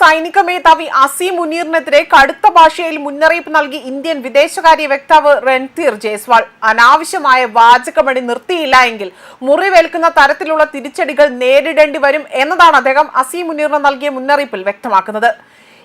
സൈനിക മേധാവി അസീം മുനീറിനെതിരെ കടുത്ത ഭാഷയിൽ മുന്നറിയിപ്പ് നൽകി ഇന്ത്യൻ വിദേശകാര്യ വക്താവ് രൺധീർ ജയ്സ്വാൾ. അനാവശ്യമായ വാചകമണി നിർത്തിയില്ല എങ്കിൽ മുറിവേൽക്കുന്ന തരത്തിലുള്ള തിരിച്ചടികൾ നേരിടേണ്ടി വരും എന്നതാണ് അദ്ദേഹം അസീം മുനീറിന് നൽകിയ മുന്നറിയിപ്പിൽ വ്യക്തമാക്കുന്നത്.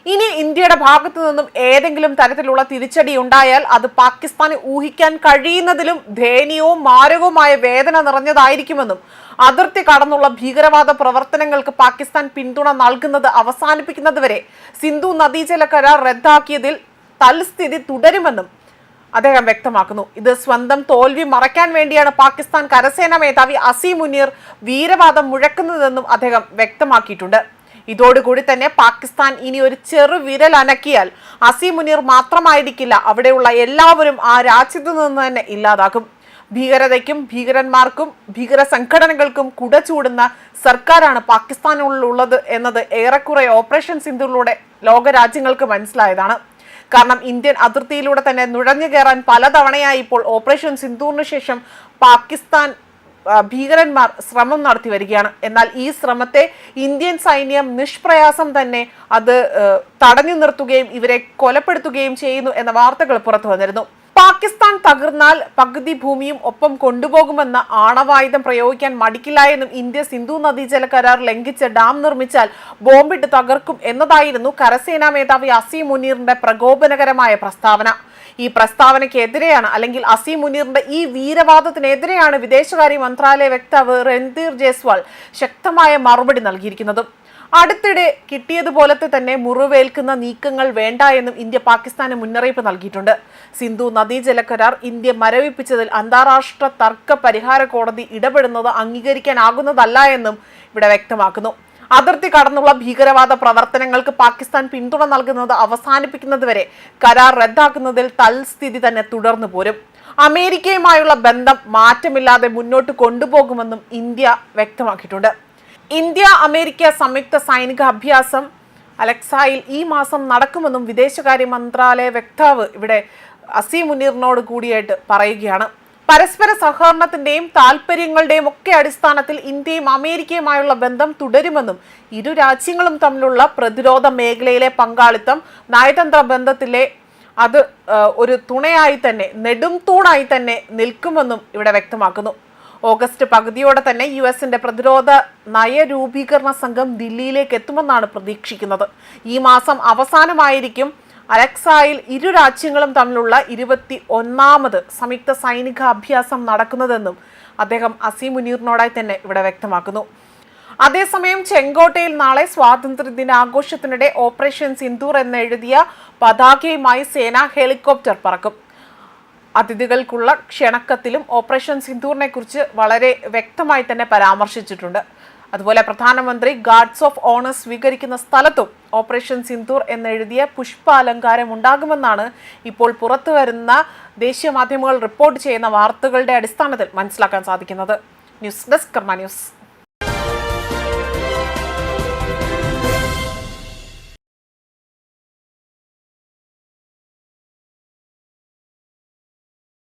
ഇനി ഇന്ത്യയുടെ ഭാഗത്തു നിന്നും ഏതെങ്കിലും തരത്തിലുള്ള തിരിച്ചടി ഉണ്ടായാൽ അത് പാകിസ്ഥാന് ഊഹിക്കാൻ കഴിയുന്നതിലും ദയനീയവും മാരകവുമായ വേദന നിറഞ്ഞതായിരിക്കുമെന്നും അതിർത്തി കടന്നുള്ള ഭീകരവാദ പ്രവർത്തനങ്ങൾക്ക് പാകിസ്ഥാൻ പിന്തുണ നൽകുന്നത് അവസാനിപ്പിക്കുന്നതുവരെ സിന്ധു നദീജല കരാർ റദ്ദാക്കിയതിൽ തൽസ്ഥിതി തുടരുമെന്നും അദ്ദേഹം വ്യക്തമാക്കുന്നു. ഇത് സ്വന്തം തോൽവി മറയ്ക്കാൻ വേണ്ടിയാണ് പാകിസ്ഥാൻ കരസേനാ മേധാവി അസീം മുനീർ വീരവാദം മുഴക്കുന്നതെന്നും അദ്ദേഹം വ്യക്തമാക്കിയിട്ടുണ്ട്. ഇതോടുകൂടി തന്നെ പാകിസ്ഥാൻ ഇനി ഒരു ചെറു വിരൽ അനക്കിയാൽ അസീം മുനീർ മാത്രമായിരിക്കില്ല. അവിടെയുള്ള എല്ലാവരും ആ രാജ്യത്തു നിന്ന് തന്നെ ഇല്ലാതാകും. ഭീകരതയ്ക്കും ഭീകരന്മാർക്കും ഭീകര സംഘടനകൾക്കും കുടചൂടുന്ന സർക്കാരാണ് പാകിസ്ഥാനുള്ളത് എന്നത് ഏറെക്കുറെ ഓപ്പറേഷൻ സിന്ധുവിലൂടെ ലോകരാജ്യങ്ങൾക്ക് മനസ്സിലായതാണ്. കാരണം ഇന്ത്യൻ അതിർത്തിയിലൂടെ തന്നെ നുഴഞ്ഞു കയറാൻ പലതവണയായി ഇപ്പോൾ ഓപ്പറേഷൻ സിന്ധൂറിന് ശേഷം പാകിസ്ഥാൻ ഭീകരന്മാർ ശ്രമം നടത്തി വരികയാണ്. എന്നാൽ ഈ ശ്രമത്തെ ഇന്ത്യൻ സൈന്യം നിഷ്പ്രയാസം തന്നെ അത് തടഞ്ഞു നിർത്തുകയും ഇവരെ കൊലപ്പെടുത്തുകയും ചെയ്യുന്നു എന്ന വാർത്തകൾ പുറത്തു വന്നിരുന്നു. പാകിസ്ഥാൻ തകർന്നാൽ പകുതി ഭൂമിയും ഒപ്പം കൊണ്ടുപോകുമെന്ന ആണവായുധം പ്രയോഗിക്കാൻ മടിക്കില്ല എന്നും ഇന്ത്യ സിന്ധു നദീജല കരാർ ലംഘിച്ച് ഡാം നിർമ്മിച്ചാൽ ബോംബിട്ട് തകർക്കും എന്നതായിരുന്നു കരസേനാ മേധാവി അസീം മുനീറിന്റെ പ്രകോപനകരമായ പ്രസ്താവന. ഈ പ്രസ്താവനയ്ക്കെതിരെയാണ് അല്ലെങ്കിൽ അസീം മുനീറിന്റെ ഈ വീരവാദത്തിനെതിരെയാണ് വിദേശകാര്യ മന്ത്രാലയ വക്താവ് രൺധീർ ജയ്സ്വാൾ ശക്തമായ മറുപടി നൽകിയിരിക്കുന്നത്. അടുത്തിടെ കിട്ടിയതുപോലത്തെ തന്നെ മുറിവേൽക്കുന്ന നീക്കങ്ങൾ വേണ്ട എന്നും ഇന്ത്യ പാകിസ്ഥാന് മുന്നറിയിപ്പ് നൽകിയിട്ടുണ്ട്. സിന്ധു നദീജല കരാർ ഇന്ത്യ മരവിപ്പിച്ചതിൽ അന്താരാഷ്ട്ര തർക്ക പരിഹാര കോടതി ഇടപെടുന്നത് അംഗീകരിക്കാനാകുന്നതല്ല എന്നും ഇവിടെ വ്യക്തമാക്കുന്നു. അതിർത്തി കടന്നുള്ള ഭീകരവാദ പ്രവർത്തനങ്ങൾക്ക് പാകിസ്ഥാൻ പിന്തുണ നൽകുന്നത് അവസാനിപ്പിക്കുന്നതുവരെ കരാർ റദ്ദാക്കുന്നതിൽ തൽസ്ഥിതി തന്നെ തുടർന്നു പോരും. അമേരിക്കയുമായുള്ള ബന്ധം മാറ്റമില്ലാതെ മുന്നോട്ട് കൊണ്ടുപോകുമെന്നും ഇന്ത്യ വ്യക്തമാക്കിയിട്ടുണ്ട്. ഇന്ത്യ അമേരിക്ക സംയുക്ത സൈനിക അഭ്യാസം അലക്സായിൽ ഈ മാസം നടക്കുമെന്നും വിദേശകാര്യ മന്ത്രാലയ വക്താവ് ഇവിടെ അസീം മുനീറിനോട് കൂടിയായിട്ട് പറയുകയാണ്. പരസ്പര സഹകരണത്തിന്റെയും താല്പര്യങ്ങളുടെയും ഒക്കെ അടിസ്ഥാനത്തിൽ ഇന്ത്യയും അമേരിക്കയുമായുള്ള ബന്ധം തുടരുമെന്നും ഇരു രാജ്യങ്ങളും തമ്മിലുള്ള പ്രതിരോധ മേഖലയിലെ പങ്കാളിത്തം നയതന്ത്ര ബന്ധത്തിലെ അത് ഒരു തുണയായി തന്നെ നെടും തൂണായി തന്നെ നിൽക്കുമെന്നും ഇവിടെ വ്യക്തമാക്കുന്നു. ഓഗസ്റ്റ് പകുതിയോടെ തന്നെ യു എസിന്റെ പ്രതിരോധ നയരൂപീകരണ സംഘം ദില്ലിയിലേക്ക് എത്തുമെന്നാണ് പ്രതീക്ഷിക്കുന്നത്. ഈ മാസം അവസാനമായിരിക്കും അലക്സായിൽ ഇരു രാജ്യങ്ങളും തമ്മിലുള്ള ഇരുപത്തി ഒന്നാമത് സംയുക്ത സൈനിക അഭ്യാസം നടക്കുന്നതെന്നും അദ്ദേഹം അസീം മുനീറിനോടായി തന്നെ ഇവിടെ വ്യക്തമാക്കുന്നു. അതേസമയം ചെങ്കോട്ടയിൽ നാളെ സ്വാതന്ത്ര്യ ദിനാഘോഷത്തിനിടെ ഓപ്പറേഷൻ സിന്ദൂർ എന്നെഴുതിയ പതാകയുമായി സേനാ ഹെലികോപ്റ്റർ പറക്കും. അതിഥികൾക്കുള്ള ക്ഷണക്കത്തിലും ഓപ്പറേഷൻ സിന്ദൂറിനെ കുറിച്ച് വളരെ വ്യക്തമായി തന്നെ പരാമർശിച്ചിട്ടുണ്ട്. അതുപോലെ പ്രധാനമന്ത്രി ഗാർഡ്സ് ഓഫ് ഓണർ സ്വീകരിക്കുന്ന സ്ഥലത്തും ഓപ്പറേഷൻ സിന്ദൂർ എന്നെഴുതിയ പുഷ്പാലങ്കാരം ഉണ്ടാകുമെന്നാണ് ഇപ്പോൾ പുറത്തു വരുന്ന ദേശീയ മാധ്യമങ്ങൾ റിപ്പോർട്ട് ചെയ്യുന്ന വാർത്തകളുടെ അടിസ്ഥാനത്തിൽ മനസ്സിലാക്കാൻ സാധിക്കുന്നത്. News desk Karma news.